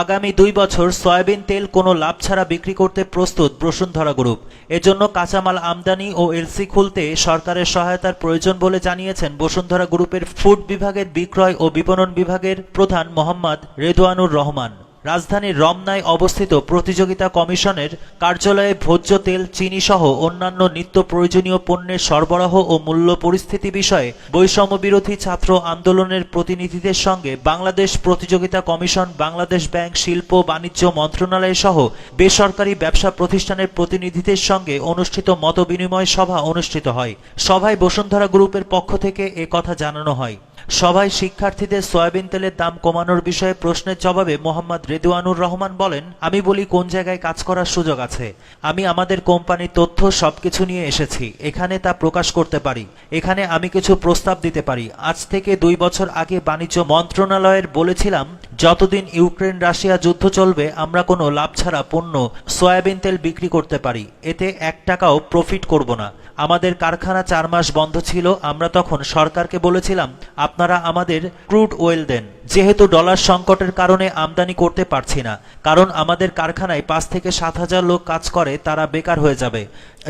আগামী দুই বছর সয়াবিন তেল কোনো লাভ ছাড়া বিক্রি করতে প্রস্তুত বসুন্ধরা গ্রুপ। এজন্য কাঁচামাল আমদানি ও এলসি খুলতে সরকারের সহায়তার প্রয়োজন বলে জানিয়েছেন বসুন্ধরা গ্রুপের ফুড বিভাগের বিক্রয় ও বিপণন বিভাগের প্রধান মোহাম্মদ রেদওয়ানুর রহমান। রাজধানীর রমনায় অবস্থিত প্রতিযোগিতা কমিশনের কার্যালয়ে ভোজ্য তেল, চিনি সহ অন্যান্য নিত্য প্রয়োজনীয় পণ্যের সরবরাহ ও মূল্য পরিস্থিতি বিষয়ে বৈষম্য বিরোধী ছাত্র আন্দোলনের প্রতিনিধিদের সঙ্গে বাংলাদেশ প্রতিযোগিতা কমিশন, বাংলাদেশ ব্যাংক, শিল্প, বাণিজ্য মন্ত্রণালয় সহ বেসরকারি ব্যবসা প্রতিষ্ঠানের প্রতিনিধিদের সঙ্গে অনুষ্ঠিত মতবিনিময় সভা অনুষ্ঠিত হয়। সভায় বসুন্ধরা গ্রুপের পক্ষ থেকে এ কথা জানানো হয়। সভায় শিক্ষার্থীদের সয়াবিন তেলের দাম কমানোর বিষয়ে প্রশ্নের জবাবে মোহাম্মদ রেদুয়ানুর রহমান বলেন, আমি বলি কোন জায়গায় কাজ করার সুযোগ আছে। আমি আমাদের কোম্পানির তথ্য সবকিছু নিয়ে এসেছি। এখানে তা প্রকাশ করতে পারি। এখানে আমি কিছু প্রস্তাব দিতে পারি। আজ থেকে দুই বছর আগে বাণিজ্য মন্ত্রণালয়ের বলেছিলাম, যতদিন ইউক্রেন রাশিয়া যুদ্ধ চলবে, আমরা কোনো লাভ ছাড়া পণ্য, সয়াবিন তেল বিক্রি করতে পারি। এতে এক টাকাও প্রফিট করব না। আমাদের কারখানা চার মাস বন্ধ ছিল। আমরা তখন সরকারকে বলেছিলাম আপনারা আমাদের ক্রুড ওয়েল দেন। যেহেতু ডলার সংকটের কারণে আমদানি করতে পারছি না, কারণ আমাদের কারখানায় পাঁচ থেকে সাত হাজার লোক কাজ করে, তারা বেকার হয়ে যাবে।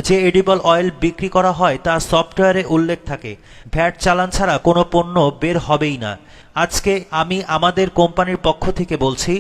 যে এডিবল অয়েল বিক্রি করা হয়, তা সফটওয়্যারে উল্লেখ থাকে। ভ্যাট চালান ছাড়া কোনো পণ্য বের হবেই না। আজকে আমি আমাদের কোম্পানির পক্ষ থেকে বলছি,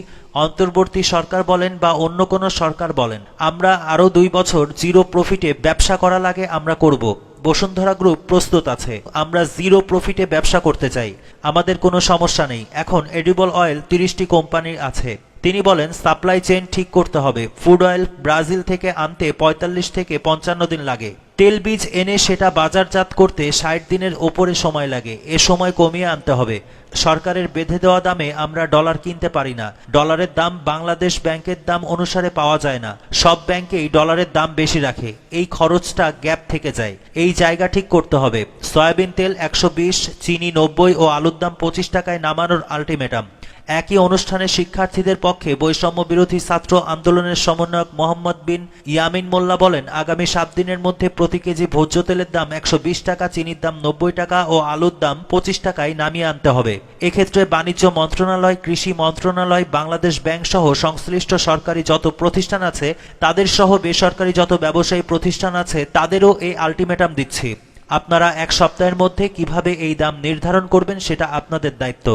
অন্তর্বর্তী সরকার বলেন বা অন্য কোনো সরকার বলেন, আমরা আরও দুই বছর জিরো প্রফিটে ব্যবসা করা লাগে আমরা করব। বসুন্ধরা গ্রুপ প্রস্তুত আছে। আমরা জিরো প্রফিটে ব্যবসা করতে চাই। আমাদের কোনো সমস্যা নেই। এখন এডিবল অয়েল তিরিশটি কোম্পানির আছে। তিনি বলেন, সাপ্লাই চেইন ঠিক করতে হবে। ফুড অয়েল ব্রাজিল থেকে আনতে ৪৫ থেকে পঞ্চান্ন দিন লাগে। তেল বীজ এনে সেটা বাজারজাত করতে ষাট দিনের ওপরে সময় লাগে। এ সময় কমিয়ে আনতে হবে। সরকারের বেঁধে দেওয়া দামে আমরা ডলার কিনতে পারি না। ডলারের দাম বাংলাদেশ ব্যাংকের দাম অনুসারে পাওয়া যায় না। সব ব্যাংকেই ডলারের দাম বেশি রাখে। এই খরচটা গ্যাপ থেকে যায়। এই জায়গা ঠিক করতে হবে। সয়াবিন তেল একশো বিশ, চিনি নব্বই ও আলুর দাম পঁচিশ টাকায় নামানোর আলটিমেটাম। একই অনুষ্ঠানে শিক্ষার্থীদের পক্ষে বৈষম্য বিরোধী ছাত্র আন্দোলনের সমন্বয়ক মোহাম্মদ বিন ইয়ামিন মোল্লা বলেন, আগামী সাত দিনের মধ্যে প্রতি কেজি ভোজ্য তেলের দাম একশো বিশ টাকা, চিনির দাম নব্বই টাকা ও আলুর দাম পঁচিশ টাকায় নামিয়ে আনতে হবে। এক্ষেত্রে বাণিজ্য মন্ত্রণালয়, কৃষি মন্ত্রণালয়, বাংলাদেশ ব্যাংক সহ সংশ্লিষ্ট সরকারি যত প্রতিষ্ঠান আছে, তাদের সহ বেসরকারি যত ব্যবসায়ী প্রতিষ্ঠান আছে, তাদেরও এই আলটিমেটাম দিচ্ছি। আপনারা এক সপ্তাহের মধ্যে কীভাবে এই দাম নির্ধারণ করবেন সেটা আপনাদের দায়িত্ব।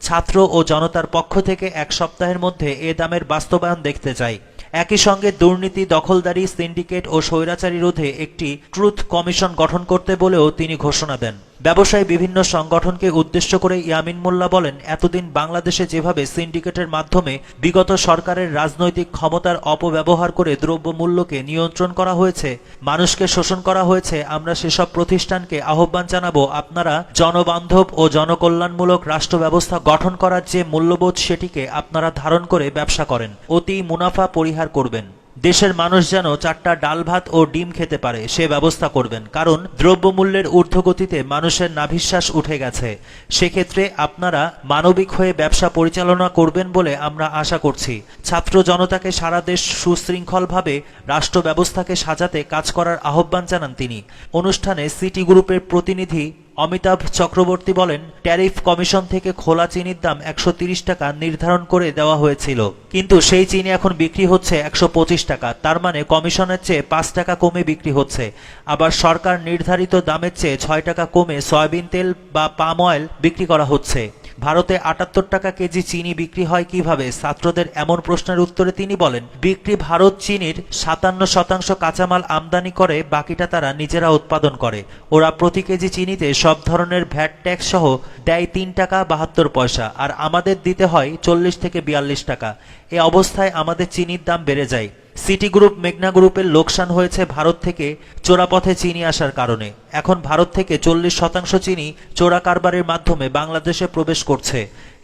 ছাত্র ও জনতার পক্ষ থেকে এক সপ্তাহের মধ্যে এ দামের বাস্তবায়ন দেখতে চাই। একই সঙ্গে দুর্নীতি, দখলদারি, সিন্ডিকেট ও স্বৈরাচারী রোধে একটি ট্রুথ কমিশন গঠন করতে বলেও তিনি ঘোষণা দেন। ব্যবসায়ী বিভিন্ন সংগঠনকে উদ্দেশ্য করে ইয়ামিন মোল্লা বলেন, এতদিন বাংলাদেশে যেভাবে সিন্ডিকেটের মাধ্যমে বিগত সরকারের রাজনৈতিক ক্ষমতার অপব্যবহার করে দ্রব্যমূল্যকে নিয়ন্ত্রণ করা হয়েছে, মানুষকে শোষণ করা হয়েছে, আমরা সেসব প্রতিষ্ঠানকে আহ্বান জানাব। আপনারা জনবান্ধব ও জনকল্যাণমূলক রাষ্ট্র ব্যবস্থা গঠন করার যে মূল্যবোধ সেটিকে আপনারা ধারণ করে ব্যবসা করেন, অতি মুনাফা পরিহার করবেন। দেশের মানুষ যেন চারটা ডাল ভাত ও ডিম খেতে পারে, সে ব্যবস্থা করবেন। কারণ দ্রব্যমূল্যের ঊর্ধ্বগতিতে মানুষের নাভিশ্বাস উঠে গেছে। সেক্ষেত্রে আপনারা মানবিক হয়ে ব্যবসা পরিচালনা করবেন বলে আমরা আশা করছি। ছাত্র জনতাকে সারা দেশ সুশৃঙ্খলভাবে রাষ্ট্র ব্যবস্থাকে সাজাতে কাজ করার আহ্বান জানান তিনি। অনুষ্ঠানে সিটি গ্রুপের প্রতিনিধি অমিতাভ চক্রবর্তী বলেন, ট্যারিফ কমিশন থেকে খোলা চিনির দাম একশো টাকা নির্ধারণ করে দেওয়া হয়েছিল। কিন্তু সেই চিনি এখন বিক্রি হচ্ছে একশো পঁচিশ টাকা। তার মানে কমিশনের চেয়ে পাঁচ টাকা কমে বিক্রি হচ্ছে। আবার সরকার নির্ধারিত দামের চেয়ে ছয় টাকা কমে সয়াবিন তেল বা পাম অয়েল বিক্রি করা হচ্ছে। ভারতে আটাত্তর টাকা কেজি চিনি বিক্রি হয় কীভাবে? ছাত্রদের এমন প্রশ্নের উত্তরে তিনি বলেন, বিক্রি ভারত চিনির সাতান্ন শতাংশ কাঁচামাল আমদানি করে, বাকিটা তারা নিজেরা উৎপাদন করে। ওরা প্রতি কেজি চিনিতে সব ধরনের ভ্যাট ট্যাক্স সহ দেয় তিন টাকা বাহাত্তর পয়সা, আর আমাদের দিতে হয় চল্লিশ থেকে বিয়াল্লিশ টাকা। এ অবস্থায় আমাদের চিনির দাম বেড়ে যায়। সিটি গ্রুপ মেঘনা গ্রুপের লোকসান হয়েছে ভারত থেকে চোরাপথে চিনি আসার কারণে। এখন ভারত থেকে চল্লিশ শতাংশ চিনি চোরা কারবারের মাধ্যমে বাংলাদেশে প্রবেশ করছে।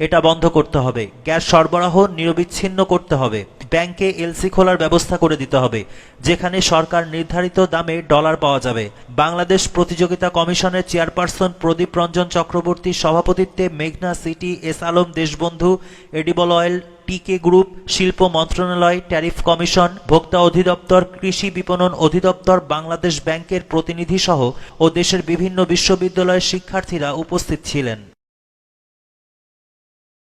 এটা বন্ধ করতে হবে। গ্যাস সরবরাহ নিরবিচ্ছিন্ন করতে হবে। ব্যাংকে এলসি খোলার ব্যবস্থা করে দিতে হবে, যেখানে সরকার নির্ধারিত দামে ডলার পাওয়া যাবে। বাংলাদেশ প্রতিযোগিতা কমিশনের চেয়ারপারসন প্রদীপ রঞ্জন চক্রবর্তীর সভাপতিত্বে মেঘনা city S Alam Deshbandhu edible oil TK group শিল্প মন্ত্রণালয় ট্যারিফ কমিশন ভোক্তা অধিদপ্তর কৃষি বিপণন অধিদপ্তর বাংলাদেশ ব্যাংকের প্রতিনিধিসহ ও দেশের বিভিন্ন বিশ্ববিদ্যালয়ের শিক্ষার্থীরা উপস্থিত ছিলেন।